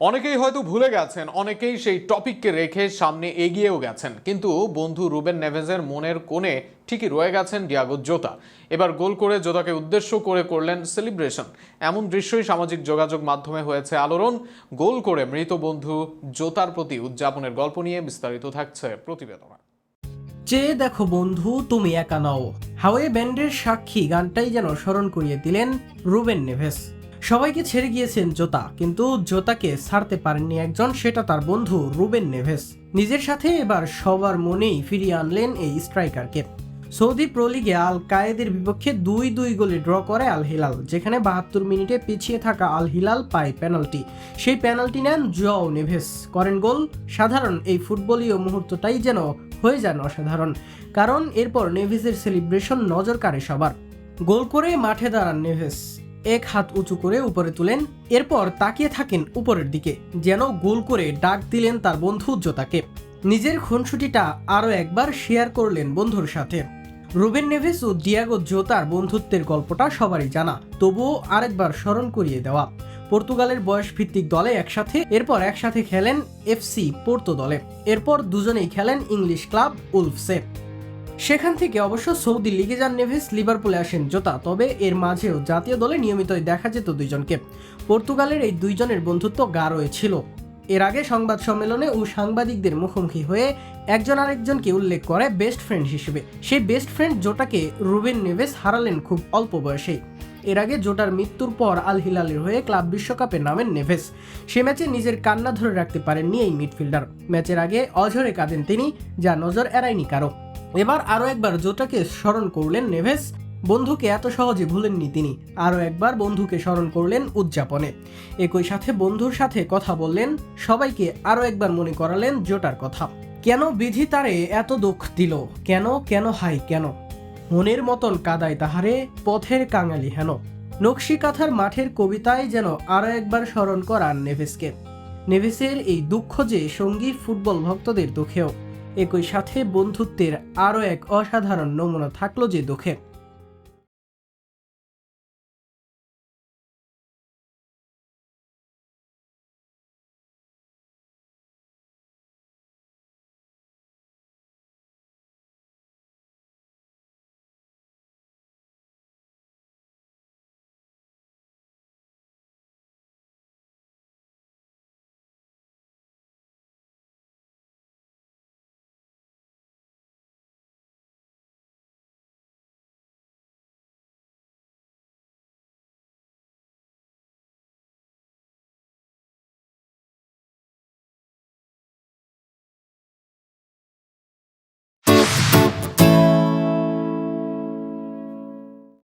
অনেকেই হয়তো ভুলে গেছেন, অনেকেই সেই টপিককে রেখে সামনে এগিয়েও গেছেন। কিন্তু বন্ধু রুবেন নেভেজের মনের কোণে ঠিকই রয়ে গেছেন ডিয়াগো জোতা। এবার গোল করে জোতাকে উদ্দেশ্য করে করলেন সেলিব্রেশন। এমন দৃশ্যই সামাজিক যোগাযোগ মাধ্যমে হয়েছে আলোড়ন। গোল করে মৃত বন্ধু জোতার প্রতি উদযাপনের গল্প নিয়ে বিস্তারিত থাকছে প্রতিবেদনা। চেয়ে দেখো বন্ধু, তুমি একা নাও। হাওয়ে ব্যান্ডের সাক্ষী গানটাই যেন স্মরণ করিয়ে দিলেন রুবেন নেভেস সবাইকে ছেড়ে গিয়েছেন জোতা, কিন্তু জোতাকে ছাড়তে পারেননি একজন, সেটা তার বন্ধু রুবেন নেভেস। নিজের সাথে এবার সবার মনেই ফিরিয়ে আনলেন এই স্ট্রাইকারকে। সৌদি প্রো লিগে আল কায়েদের বিপক্ষে দুই দুই গোলে ড্র করে আল হিলাল যেখানে বাহাত্তর মিনিটে পিছিয়ে থাকা আল হিলাল পায় পেনাল্টি। সেই পেনাল্টি নেন জোয়াও নেভেস। করেন গোল, সাধারণ এই ফুটবলীয় মুহূর্তটাই যেন হয়ে যান অসাধারণ, কারণ এরপর নেভিসের সেলিব্রেশন নজর কাড়ে সবার। গোল করে মাঠে দাঁড়ান নেভেস। এক হাত উঁচু করে উপরে তুলেন, এরপর তাকিয়ে থাকেন উপরের দিকে, যেন গোল করে ডাক দিলেন তার বন্ধু জোতাকে নিজের খুনসুটিটা আরও একবার শেয়ার করলেন বন্ধুর সাথে। রুবেন নেভেস ও ডিয়াগো জোতার বন্ধুত্বের গল্পটা সবারই জানা, তবুও আরেকবার স্মরণ করিয়ে দেওয়া। পর্তুগালের বয়স ভিত্তিক দলে একসাথে, এরপর একসাথে খেলেন এফসি পোর্তো দলে। এরপর দুজনেই খেলেন ইংলিশ ক্লাব উলফসে। সেখান থেকে অবশ্য সৌদি লিগে যান নেভেস, লিভারপুলে আসেন জোতা। তবে এর মাঝেও জাতীয় দলে নিয়মিতই দেখা যেত দুইজনকে। পর্তুগালের এই দুইজনের বন্ধুত্ব গাঢ়ই ছিল। এর আগে সংবাদ সম্মেলনে ও সাংবাদিকদের মুখোমুখি হয়ে একজন আরেকজনকে উল্লেখ করে বেস্ট ফ্রেন্ড হিসেবে। সেই বেস্ট ফ্রেন্ড জোটাকে রুবেন নেভেস হারালেন খুব অল্প বয়সেই। এর আগে জোটার মৃত্যুর পর আল হিলালের হয়ে ক্লাব বিশ্বকাপে নামেন নেভেস। সে ম্যাচে নিজের কান্না ধরে রাখতে পারেননি এই মিডফিল্ডার। ম্যাচের আগে অঝরে কাঁদেন তিনি, যা নজর এড়ায়নি কারও এবার আরও একবার জোটাকে স্মরণ করলেন নেভেস। বন্ধুকে এত সহজে ভুলেননি তিনি। আরও একবার বন্ধুকে স্মরণ করলেন উদযাপনে। একই সাথে বন্ধুর সাথে কথা বললেন, সবাইকে আরও একবার মনে করালেন জোটার কথা। কেন বিধি তারে এত দুঃখ দিল? কেন কেন, হাই, কেন? মনের মতন কাদায় তাহারে পথের কাঙালি হেন। নকশি কাথার মাঠের কবিতায় যেন আরও একবার স্মরণ করান নেভেসকে। নেভেসের এই দুঃখ যে সঙ্গী ফুটবল ভক্তদের দুঃখেও। একই সাথে বন্ধুত্বের আরও এক অসাধারণ নমুনা থাকল যে দুঃখে।